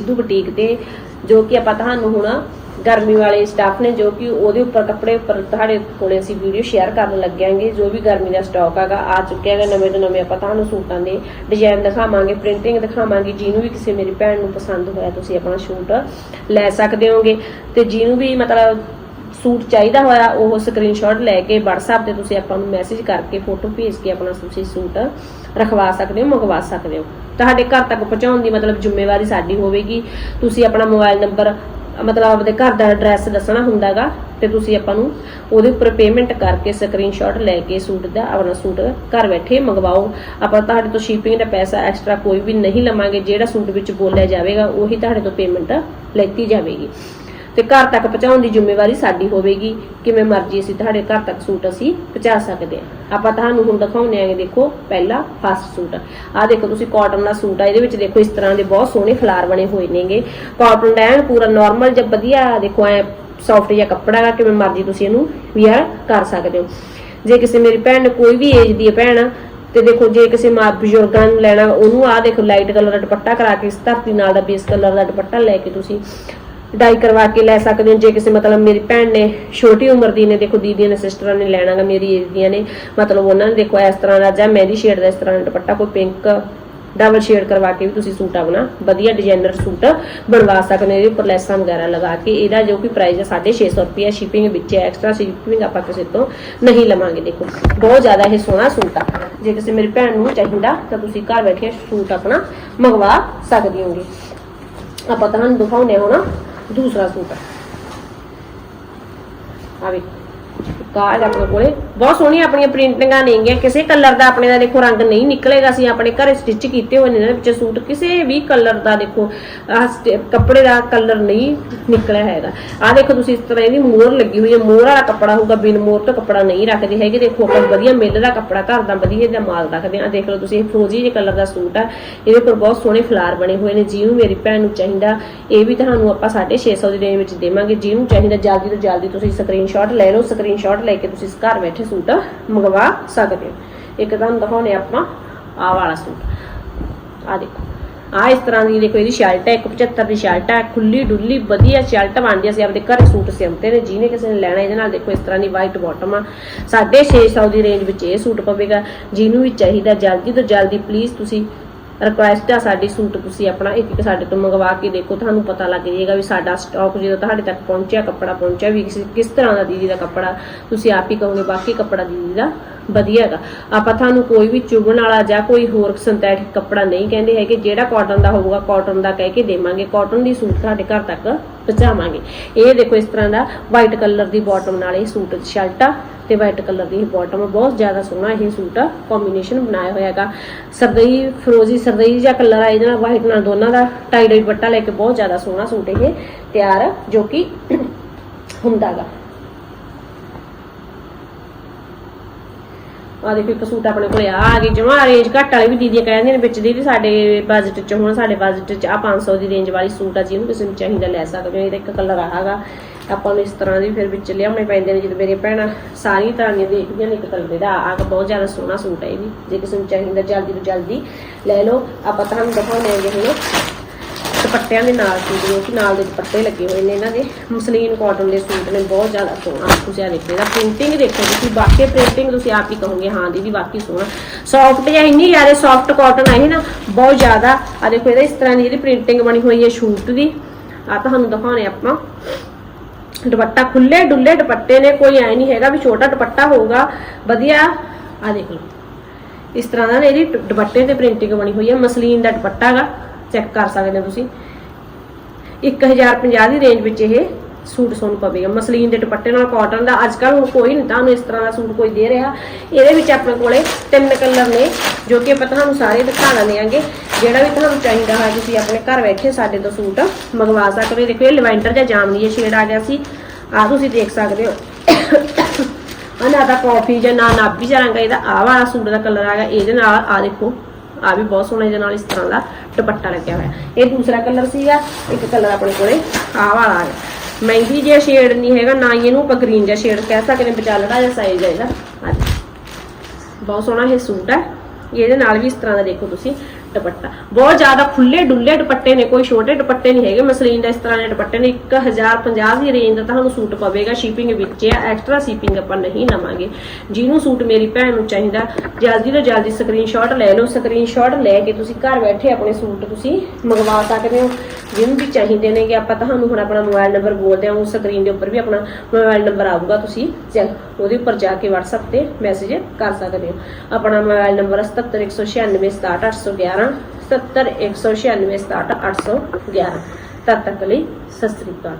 Sidhu boutique ਤੇ, ਜੋ ਕਿ ਆਪਾਂ ਤੁਹਾਨੂੰ ਹੁਣ ਗਰਮੀ ਵਾਲੇ ਸਟਾਫ ਨੇ, ਜੋ ਕਿ ਉਹਦੇ ਉੱਪਰ ਕੱਪੜੇ ਉੱਪਰ ਤੁਹਾਡੇ ਕੋਲੇ ਅਸੀਂ ਵੀਡੀਓ ਸ਼ੇਅਰ ਕਰਨ ਲੱਗਿਆਂਗੇ, ਜੋ ਵੀ ਗਰਮੀ ਦਾ ਸਟਾਕ ਹੈਗਾ, ਆ ਚੁੱਕਿਆ ਹੈਗਾ ਨਵੇਂ ਤੋਂ ਨਵੇਂ, ਆਪਾਂ ਤੁਹਾਨੂੰ ਸੂਟਾਂ ਦੇ ਡਿਜ਼ਾਈਨ ਦਿਖਾਵਾਂਗੇ ਪ੍ਰਿੰਟਿੰਗ ਦਿਖਾਵਾਂਗੇ, ਜਿਹਨੂੰ ਵੀ ਕਿਸੇ ਮੇਰੀ ਭੈਣ ਨੂੰ ਪਸੰਦ ਹੋਇਆ ਤੁਸੀਂ ਆਪਣਾ ਸੂਟ ਲੈ ਸਕਦੇ ਹੋਗੇ। ਤੇ ਜਿਹਨੂੰ ਵੀ ਮਤਲਬ ਸੂਟ ਚਾਹੀਦਾ ਹੋਇਆ, ਉਹ ਸਕਰੀਨਸ਼ਾਟ ਲੈ ਕੇ WhatsApp ਤੇ ਤੁਸੀਂ ਆਪਾਂ ਨੂੰ ਮੈਸੇਜ ਕਰਕੇ ਫੋਟੋ ਭੇਜ ਕੇ ਆਪਣਾ ਤੁਸੀਂ ਸੂਟ ਰਖਵਾ ਸਕਦੇ ਹੋ, ਮੰਗਵਾ ਸਕਦੇ ਹੋ। ਤੁਹਾਡੇ ਘਰ ਤੱਕ ਪਹੁੰਚਾਉਣ ਦੀ ਮਤਲਬ ਜ਼ਿੰਮੇਵਾਰੀ ਸਾਡੀ ਹੋਵੇਗੀ। ਤੁਸੀਂ ਆਪਣਾ ਮੋਬਾਈਲ ਨੰਬਰ ਮਤਲਬ ਆਪਦੇ ਘਰ ਦਾ ਐਡਰੈਸ ਦੱਸਣਾ ਹੁੰਦਾਗਾ ਤੇ ਤੁਸੀਂ ਆਪਾਂ ਨੂੰ ਉਹਦੇ ਉੱਪਰ ਪੇਮੈਂਟ ਕਰਕੇ ਸਕਰੀਨਸ਼ਾਟ ਲੈ ਕੇ ਸੂਟ ਦਾ ਆਪਣਾ ਸੂਟ ਘਰ ਬੈਠੇ ਮੰਗਵਾਓ। ਆਪਾਂ ਤੁਹਾਡੇ ਤੋਂ ਸ਼ਿਪਿੰਗ ਦਾ ਪੈਸਾ ਐਕਸਟਰਾ ਕੋਈ ਵੀ ਨਹੀਂ ਲਵਾਂਗੇ, ਜਿਹੜਾ ਸੂਟ ਵਿੱਚ ਬੋਲਿਆ ਜਾਵੇਗਾ, ਉਹੀ ਤੁਹਾਡੇ ਤੋਂ ਪੇਮੈਂਟ ਲੈਤੀ ਜਾਵੇਗੀ। ਤੇ ਘਰ ਤੱਕ ਪਹੁੰਚਾਉਣ ਦੀ ਜ਼ਿੰਮੇਵਾਰੀ ਸਾਡੀ ਹੋਵੇਗੀ ਕਿਵੇਂ ਮਰਜ਼ੀ ਅਸੀਂ ਤੁਹਾਡੇ ਘਰ ਤੱਕ ਸੂਟ ਅਸੀਂ ਪਹੁੰਚਾ ਸਕਦੇ ਹਾਂ। ਆਪਾਂ ਤੁਹਾਨੂੰ ਹੁਣ ਦਿਖਾਉਂਦੇ ਆਂਗੇ ਦੇਖੋ ਪਹਿਲਾ ਫਸਟ ਸੂਟ ਆਹ ਦੇਖੋ ਤੁਸੀਂ ਕਾਟਨ ਦਾ ਸੂਟ ਆ, ਇਹਦੇ ਵਿੱਚ ਦੇਖੋ ਇਸ ਤਰ੍ਹਾਂ ਦੇ ਬਹੁਤ ਸੋਹਣੇ ਫਲਾਰ ਬਣੇ ਹੋਏ ਨੇਗੇ। ਕਾਟਨ ਦਾ ਐਨ ਪੂਰਾ ਨਾਰਮਲ ਜਿਹਾ ਵਧੀਆ, ਦੇਖੋ ਐ ਸੌਫਟ ਜਿਹਾ ਕੱਪੜਾ ਹੈ ਕਿਵੇਂ ਮਰਜ਼ੀ ਤੁਸੀਂ ਇਹਨੂੰ ਵੀਅਰ ਕਰ ਸਕਦੇ ਹੋ। ਜੇ ਕਿਸੇ ਮੇਰੀ ਭੈਣ ਨੇ ਕੋਈ ਵੀ ਏਜ ਦੀ ਭੈਣ, ਤੇ ਦੇਖੋ ਜੇ ਕਿਸੇ ਮਾਂ ਬਜ਼ੁਰਗਾਂ ਨੂੰ ਲੈਣਾ, ਉਹਨੂੰ ਆਹ ਦੇਖੋ ਲਾਈਟ ਕਲਰ ਦਾ ਦੁਪੱਟਾ ਕਰਾ ਕੇ ਇਸ ਧਰਤੀ ਨਾਲ ਦਾ ਬੇਸ ਕਲਰ ਦਾ ਦੁਪੱਟਾ ਲੈ ਕੇ ਤੁਸੀਂ ਡਾਈ ਕਰਵਾ ਕੇ ਲੈ ਸਕਦੇ ਹੋ। ਜੇ ਕਿਸੇ ਮਤਲਬ ਮੇਰੀ ਭੈਣ ਨੇ ਛੋਟੀ ਉਮਰ ਦੀ ਨੇ, ਦੇਖੋ ਦੀਦੀਆਂ ਨੇ ਸਿਸਟਰਾਂ ਨੇ ਲੈਣਾਗਾ, ਮੇਰੀ ਏਜ ਦੀਆਂ ਨੇ, ਮਤਲਬ ਉਹਨਾਂ ਨੇ ਦੇਖੋ ਇਸ ਤਰ੍ਹਾਂ ਦਾ ਜਾਂ ਮਹਿੰਦੀ ਸ਼ੇਡ ਦਾ ਇਸ ਤਰ੍ਹਾਂ ਦਾ ਦੁਪੱਟਾ, ਕੋਈ ਪਿੰਕ ਡਬਲ ਸ਼ੇਡ ਕਰਵਾ ਕੇ ਵੀ ਤੁਸੀਂ ਸੂਟ ਆਪਣਾ ਵਧੀਆ ਡਿਜ਼ਾਈਨਰ ਸੂਟ ਬਣਵਾ ਸਕਦੇ ਹੋ। ਇਹਦੇ ਉੱਪਰ ਲੈਸਾਂ ਵਗੈਰਾ ਲਗਾ ਕੇ ਇਹਦਾ ਜੋ ਕਿ ਪ੍ਰਾਈਸ ਹੈ 650 ਰੁਪਏ ਸ਼ਿਪਿੰਗ ਵਿੱਚ ਹੈ। ਐਕਸਟਰਾ ਸ਼ਿਪਿੰਗ ਆਪਾਂ ਕਿਸੇ ਤੋਂ ਨਹੀਂ ਲਵਾਂਗੇ, ਦੇਖੋ। ਬਹੁਤ ਜ਼ਿਆਦਾ ਇਹ ਸੋਹਣਾ ਸੂਟ ਆ। ਜੇ ਕਿਸੇ ਮੇਰੀ ਭੈਣ ਨੂੰ ਚਾਹੀਦਾ, ਤਾਂ ਤੁਸੀਂ ਘਰ ਬੈਠੇ ਸੂਟ ਆਪਣਾ ਮੰਗਵਾ ਸਕਦੇ ਹੋਗੇ। ਆਪਾਂ ਤੁਹਾਨੂੰ ਦਿਖਾਉਂਦੇ ਹਾਂ ਦੂਸਰਾ ਸੂਟ ਆ। ਵੇਖੋ। ਕਾਜ ਆਪਣੇ ਕੋਲੇ। ਬਹੁਤ ਸੋਹਣੀਆਂ ਆਪਣੀਆਂ ਪ੍ਰਿੰਟਿੰਗਾਂ ਨੇਗੀਆਂ। ਕਿਸੇ ਕਲਰ ਦਾ ਆਪਣੇ ਦਾ ਦੇਖੋ ਰੰਗ ਨਹੀਂ ਨਿਕਲੇਗਾ। ਅਸੀਂ ਆਪਣੇ ਘਰੇ ਸਟਿਚ ਕੀਤੇ ਹੋਏ ਨੇ, ਇਹਨਾਂ ਵਿੱਚ ਸੂਟ। ਕਿਸੇ ਵੀ ਕਲਰ ਦਾ ਦੇਖੋ ਕੱਪੜੇ ਦਾ ਕਲਰ ਨਹੀਂ ਨਿਕਲਿਆ ਹੈਗਾ। ਆਹ ਦੇਖੋ ਤੁਸੀਂ ਇਸ ਤਰ੍ਹਾਂ ਇਹਦੀ ਮੋਹਰ ਲੱਗੀ ਹੋਈ ਹੈ। ਮੋਹਰ ਵਾਲਾ ਕੱਪੜਾ ਹੋਊਗਾ, ਬਿਨ ਮੋਹਰ ਤੋਂ ਕੱਪੜਾ ਨਹੀਂ ਰੱਖਦੇ ਹੈਗੇ। ਦੇਖੋ ਆਪਾਂ ਵਧੀਆ ਮਿੱਲ ਦਾ ਕੱਪੜਾ ਘਰ ਦਾ ਵਧੀਆ ਦਾ ਮਾਲ ਰੱਖਦੇ ਆ ਦੇਖ ਲਓ ਤੁਸੀਂ, ਇਹ ਫਰੋਜੀ ਜਿਹੇ ਕਲਰ ਦਾ ਸੂਟ ਆ। ਇਹਦੇ ਉੱਪਰ ਬਹੁਤ ਸੋਹਣੇ ਫਲਾਰ ਬਣੇ ਹੋਏ ਨੇ। ਜਿਹਨੂੰ ਮੇਰੀ ਭੈਣ ਨੂੰ ਚਾਹੀਦਾ, ਇਹ ਵੀ ਤੁਹਾਨੂੰ ਆਪਾਂ 650 ਦੀ ਰੇਂਜ ਵਿੱਚ ਦੇਵਾਂਗੇ। ਜਿਹਨੂੰ ਚਾਹੀਦਾ ਜਲਦੀ ਤੋਂ ਜਲਦੀ ਤੁਸੀਂ ਸਕਰੀਨਸ਼ਾਟ ਲੈ ਲਓ। ਸਕਰੀਨਸ਼ਾਟ ਲੈ ਕੇ ਤੁਸੀਂ ਘਰ ਬੈਠੇ ਸੂਟ ਮੰਗਵਾ ਸਕਦੇ ਹੋ। ਇੱਕ ਤੁਹਾਨੂੰ ਦਿਖਾਉਣੇ ਆਪਾਂ ਆਹ ਵਾਲਾ ਸੂਟ। ਆਹ ਦੇਖੋ। ਆ ਇਸ ਤਰ੍ਹਾਂ ਦੀ ਦੇਖੋ, ਇਹਦੀ ਸ਼ਰਟ ਹੈ 175 ਦੀ ਸ਼ਰਟ ਹੈ, ਖੁੱਲੀ ਡੁੱਲੀ, ਵਧੀਆ ਸ਼ਰਟ ਬਣਦੀ ਅਸੀਂ ਆਪਦੇ ਘਰੇ ਸੂਟ ਸਿਉਂਤੇ ਨੇ, ਜਿਹਨੇ ਕਿਸੇ ਨੇ ਲੈਣਾ, ਇਹਦੇ ਨਾਲ ਦੇਖੋ ਇਸ ਤਰ੍ਹਾਂ ਦੀ ਵਾਈਟ ਬਾਟਮ ਆ। 650 ਦੀ ਰੇਂਜ ਵਿੱਚ ਇਹ ਸੂਟ ਪਵੇਗਾ। ਜਿਹਨੂੰ ਵੀ ਚਾਹੀਦਾ, ਜਲਦੀ ਤੋਂ ਜਲਦੀ ਪਲੀਜ਼ ਤੁਸੀਂ ਰਿਕੁਐਸਟ ਆ ਸਾਡੀ ਸੂਟ ਤੁਸੀਂ ਆਪਣਾ ਇੱਕ ਇੱਕ ਸਾਡੇ ਤੋਂ ਮੰਗਵਾ ਕੇ ਦੇਖੋ, ਤੁਹਾਨੂੰ ਪਤਾ ਲੱਗ ਜਾਏਗਾ ਵੀ ਸਾਡਾ ਸਟਾਕ ਜਦੋਂ ਤੁਹਾਡੇ ਤੱਕ ਪਹੁੰਚਿਆ, ਕੱਪੜਾ ਪਹੁੰਚਿਆ ਵੀ ਕਿਸ- ਕਿਸ ਤਰ੍ਹਾਂ ਦਾ ਦੀਦੀ ਦਾ ਕੱਪੜਾ ਤੁਸੀਂ ਆਪ ਹੀ ਕਹੋਗੇ, ਬਾਕੀ ਕੱਪੜਾ ਦੀਦੀ ਦਾ ਵਧੀਆ ਹੈਗਾ। ਆਪਾਂ ਤੁਹਾਨੂੰ ਕੋਈ ਵੀ ਚੁਗਣ ਵਾਲਾ ਜਾਂ ਕੋਈ ਹੋਰ ਸਿੰਥੈਟਿਕ ਕੱਪੜਾ ਨਹੀਂ ਕਹਿੰਦੇ ਹੈਗੇ, ਜਿਹੜਾ ਕਾਟਨ ਦਾ ਹੋਊਗਾ ਕਾਟਨ ਦਾ ਕਹਿ ਕੇ ਦੇਵਾਂਗੇ। ਕਾਟਨ ਦੀ ਸੂਟ ਤੁਹਾਡੇ ਘਰ ਤੱਕ ਪਹੁੰਚਾਵਾਂਗੇ। ਇਹ ਦੇਖੋ ਇਸ ਤਰ੍ਹਾਂ ਦਾ ਵਾਈਟ ਕਲਰ ਦੀ ਬਾਟਮ ਨਾਲ ਇਹ ਸੂਟ ਸ਼ਰਟ ਆ ਤੇ ਵਾਈਟ ਕਲਰ ਦੀ ਬਾਟਮ ਬਹੁਤ ਜ਼ਿਆਦਾ ਸੋਹਣਾ ਇਹ ਸੂਟ ਆ ਕੰਬੀਨੇਸ਼ਨ ਬਣਾਇਆ ਹੋਇਆ ਹੈਗਾ। ਸਰਦਈ, ਫਰੋਜ਼ੀ ਸਰਦਈ ਜਾਂ ਕਲਰ ਆ ਇਹਦੇ ਨਾਲ ਵਾਈਟ ਨਾਲ ਦੋਨਾਂ ਦਾ ਟਾਈ ਡਾਈ ਦੁਪੱਟਾ ਲੈ ਕੇ ਬਹੁਤ ਜ਼ਿਆਦਾ ਸੋਹਣਾ ਸੂਟ ਇਹ ਤਿਆਰ ਜੋ ਕਿ ਹੁੰਦਾਗਾ। ਆ ਦੇਖੋ, ਇੱਕ ਸੂਟ ਆਪਣੇ ਕੋਲੇ ਆ ਆ ਗਈ ਜਮਾ ਰੇਂਜ ਘੱਟ ਵਾਲੇ ਵੀ ਦੀਦੀਆਂ ਕਹਿੰਦੀਆਂ ਨੇ, ਵਿੱਚ ਦੀ ਵੀ ਸਾਡੇ ਬਜਟ ਚ ਹੁਣ, ਸਾਡੇ ਬਜਟ ਚ ਆ 500 ਦੀ ਰੇਂਜ ਵਾਲੀ ਸੂਟ ਆ, ਜਿਹਨੂੰ ਕਿਸੇ ਨੂੰ ਚਾਹੀਦਾ ਲੈ ਸਕਦੇ ਹੋ, ਇਹਦਾ ਇੱਕ ਕਲਰ ਆਹਾਗਾ ਆਪਾਂ ਨੂੰ ਇਸ ਤਰ੍ਹਾਂ ਦੀ ਫਿਰ ਵਿੱਚ ਲਿਆਉਣੇ ਪੈਂਦੇ ਨੇ, ਜਦੋਂ ਮੇਰੀਆਂ ਭੈਣਾਂ ਸਾਰੀਆਂ ਤਰ੍ਹਾਂ ਦੀਆਂ ਦੇਖਦੀਆਂ ਨੇ ਇੱਕ ਕਲਰ ਦਾ ਆ ਕੇ ਬਹੁਤ ਜ਼ਿਆਦਾ ਸੋਹਣਾ ਸੂਟ ਹੈ ਇਹ ਵੀ। ਜੇ ਕਿਸੇ ਨੂੰ ਚਾਹੀਦਾ ਜਲਦੀ ਤੋਂ ਜਲਦੀ ਲੈ ਲਓ, ਆਪਾਂ ਤੁਹਾਨੂੰ ਦਿਖਾਉਂਦੇ ਆਂਗੇ ਹੁਣ। ਦੁਪੱਟਿਆਂ ਦੇ ਨਾਲ ਸੂਟ ਜੋ ਕਿ ਨਾਲ ਦੇ ਦੁਪੱਟੇ ਲੱਗੇ ਹੋਏ ਨੇ ਇਹਨਾਂ ਦੇ। ਮਸਲੀਨ ਕਾਟਨ ਦੇ ਸੂਟ ਨੇ, ਬਹੁਤ ਜ਼ਿਆਦਾ ਸੋਹਣਾ ਤੁਸੀਂ ਆ ਦੇਖੋ, ਇਹਦਾ ਪ੍ਰਿੰਟਿੰਗ ਦੇਖੋ ਤੁਸੀਂ, ਬਾਕੀ ਪ੍ਰਿੰਟਿੰਗ ਤੁਸੀਂ ਆਪ ਹੀ ਕਹੋਗੇ, ਹਾਂ ਦੀਦੀ ਬਾਕੀ ਸੋਹਣਾ। ਸੌਫਟ ਜਿਹਾ ਇੰਨੀ ਜ਼ਿਆਦਾ ਸੌਫਟ ਕਾਟਨ ਆ ਨਾ, ਬਹੁਤ ਜ਼ਿਆਦਾ। ਆ ਦੇਖੋ ਇਹਦਾ ਇਸ ਤਰ੍ਹਾਂ ਦੀ ਜਿਹੜੀ ਪ੍ਰਿੰਟਿੰਗ ਬਣੀ ਹੋਈ ਹੈ ਸ਼ੂਟ ਦੀ। ਆ ਤੁਹਾਨੂੰ ਦਿਖਾਉਣੇ ਆਪਾਂ। ਦੁਪੱਟਾ ਖੁੱਲੇ ਡੁੱਲੇ ਦੁਪੱਟੇ ਨੇ, ਕੋਈ ਐ ਨਹੀਂ ਹੈਗਾ ਵੀ ਛੋਟਾ ਦੁਪੱਟਾ ਹੋਊਗਾ, ਵਧੀਆ। ਆ ਦੇਖੋ। ਇਸ ਤਰ੍ਹਾਂ ਦਾ ਨਾ ਇਹਦੀ ਦੁਪੱਟੇ ਤੇ ਪ੍ਰਿੰਟਿੰਗ ਬਣੀ ਹੋਈ ਹੈ, ਮਸਲੀਨ ਦਾ ਦੁਪੱਟਾ ਹੈਗਾ। ਚੈੱਕ ਕਰ ਸਕਦੇ ਹੋ ਤੁਸੀਂ। 1050 ਦੀ ਰੇਂਜ ਵਿੱਚ ਇਹ ਸੂਟ ਤੁਹਾਨੂੰ ਪਵੇਗਾ। ਮਸਲੀਨ ਦੇ ਦੁਪੱਟੇ ਨਾਲ ਕਾਟਨ ਦਾ ਅੱਜ ਕੱਲ ਕੋਈ ਨਹੀਂ ਤੁਹਾਨੂੰ ਇਸ ਤਰ੍ਹਾਂ ਦਾ ਸੂਟ ਕੋਈ ਦੇ ਰਿਹਾ। ਇਹਦੇ ਵਿੱਚ ਆਪਣੇ ਕੋਲੇ ਤਿੰਨ ਕਲਰ ਨੇ, ਜੋ ਕਿ ਆਪਾਂ ਤੁਹਾਨੂੰ ਸਾਰੇ ਦਿਖਾ ਦਿੰਦੇ ਜਿਹੜਾ ਵੀ ਤੁਹਾਨੂੰ ਚਾਹੀਦਾ ਹੈ ਤੁਸੀਂ ਆਪਣੇ ਘਰ ਬੈਠੇ ਸਾਡੇ ਤੋਂ ਸੂਟ ਮੰਗਵਾ ਸਕਦੇ ਹੋ। ਦੇਖੋ, ਇਹ ਲਿਵੈਂਡਰ ਜਾਂ ਜਾਮਨੀ ਇਹ ਸ਼ੇਡ ਆ ਗਿਆ ਸੀ। ਆ ਤੁਸੀਂ ਦੇਖ ਸਕਦੇ ਹੋ। ਆ ਨਾ ਤਾਂ ਕਾਫੀ ਜਾਂ ਨਾ ਨਾਭੀ ਜਾਂ ਰੰਗ ਇਹਦਾ ਆਹ ਵਾਲਾ ਸੂਟ ਦਾ ਕਲਰ ਆ ਗਿਆ। ਇਹਦੇ ਨਾਲ ਆ ਦੇਖੋ ਆ ਵੀ ਬਹੁਤ ਸੋਹਣਾ ਇਹਦੇ ਨਾਲ ਇਸ ਤਰ੍ਹਾਂ ਦਾ। ਦੁਪੱਟਾ ਲੱਗਿਆ ਹੋਇਆ। ਇਹ ਦੂਸਰਾ ਕਲਰ ਸੀਗਾ, ਇੱਕ ਕਲਰ ਆਪਣੇ ਕੋਲੇ ਆਹ ਵਾਲਾ ਆ ਗਿਆ। ਮਹਿੰਦੀ ਜਿਹਾ ਸ਼ੇਡ ਨਹੀਂ ਹੈਗਾ, ਨਾ ਹੀ ਇਹਨੂੰ ਆਪਾਂ ਗ੍ਰੀਨ ਜਿਹਾ ਸ਼ੇਡ ਕਹਿ ਸਕਦੇ ਹਾਂ ਵਿਚਾਲੜਾ ਜਿਹਾ ਸਾਈਜ਼ ਹੈ ਇਹਦਾ। ਬਹੁਤ ਸੋਹਣਾ ਇਹ ਸੂਟ ਹੈ। ਇਹਦੇ ਨਾਲ ਵੀ ਇਸ ਤਰ੍ਹਾਂ ਦਾ ਦੇਖੋ ਤੁਸੀਂ। ਦੁਪੱਟਾ। ਬਹੁਤ ਜ਼ਿਆਦਾ ਖੁੱਲੇ ਡੁੱਲੇ ਦੁਪੱਟੇ ਨੇ, ਕੋਈ ਛੋਟੇ ਦੁਪੱਟੇ ਨਹੀਂ ਹੈਗੇ। ਮਸਲੀਨ ਦਾ ਇਸ ਤਰ੍ਹਾਂ ਦੇ ਦੁਪੱਟੇ ਨੇ। 1050 ਦੀ ਰੇਂਜ ਦਾ ਤੁਹਾਨੂੰ ਸੂਟ ਪਵੇਗਾ ਸ਼ਿਪਿੰਗ ਵਿੱਚ। ਆ ਐਕਸਟਰਾ ਸ਼ਿਪਿੰਗ ਆਪਾਂ ਨਹੀਂ ਲਵਾਂਗੇ। ਜਿਹਨੂੰ ਸੂਟ ਮੇਰੀ ਭੈਣ ਨੂੰ ਚਾਹੀਦਾ, ਜਲਦੀ ਤੋਂ ਜਲਦੀ ਸਕਰੀਨਸ਼ਾਟ ਲੈ ਲਓ। ਸਕਰੀਨਸ਼ਾਟ ਲੈ ਕੇ ਤੁਸੀਂ ਘਰ ਬੈਠੇ ਆਪਣੇ ਸੂਟ ਤੁਸੀਂ ਮੰਗਵਾ ਸਕਦੇ ਹੋ। ਜਿਹਨੂੰ ਵੀ ਚਾਹੀਦੇ ਨੇ ਕਿ ਆਪਾਂ ਤੁਹਾਨੂੰ ਹੁਣ ਆਪਣਾ ਮੋਬਾਈਲ ਨੰਬਰ ਬੋਲਦੇ ਹਾਂ ਉਸ ਸਕਰੀਨ ਦੇ ਉੱਪਰ ਵੀ ਆਪਣਾ ਮੋਬਾਈਲ ਨੰਬਰ ਆਊਗਾ ਤੁਸੀਂ। ਚੈ- ਉਹਦੇ ਉੱਪਰ ਜਾ ਕੇ WhatsApp ਤੇ ਮੈਸੇਜ ਕਰ ਸਕਦੇ ਹੋ। ਆਪਣਾ ਮੋਬਾਈਲ ਨੰਬਰ 70196 70196 70196 811 ਤਦ ਤੱਕ ਲਈ ਸਤਿ ਸ੍ਰੀ ਅਕਾਲ।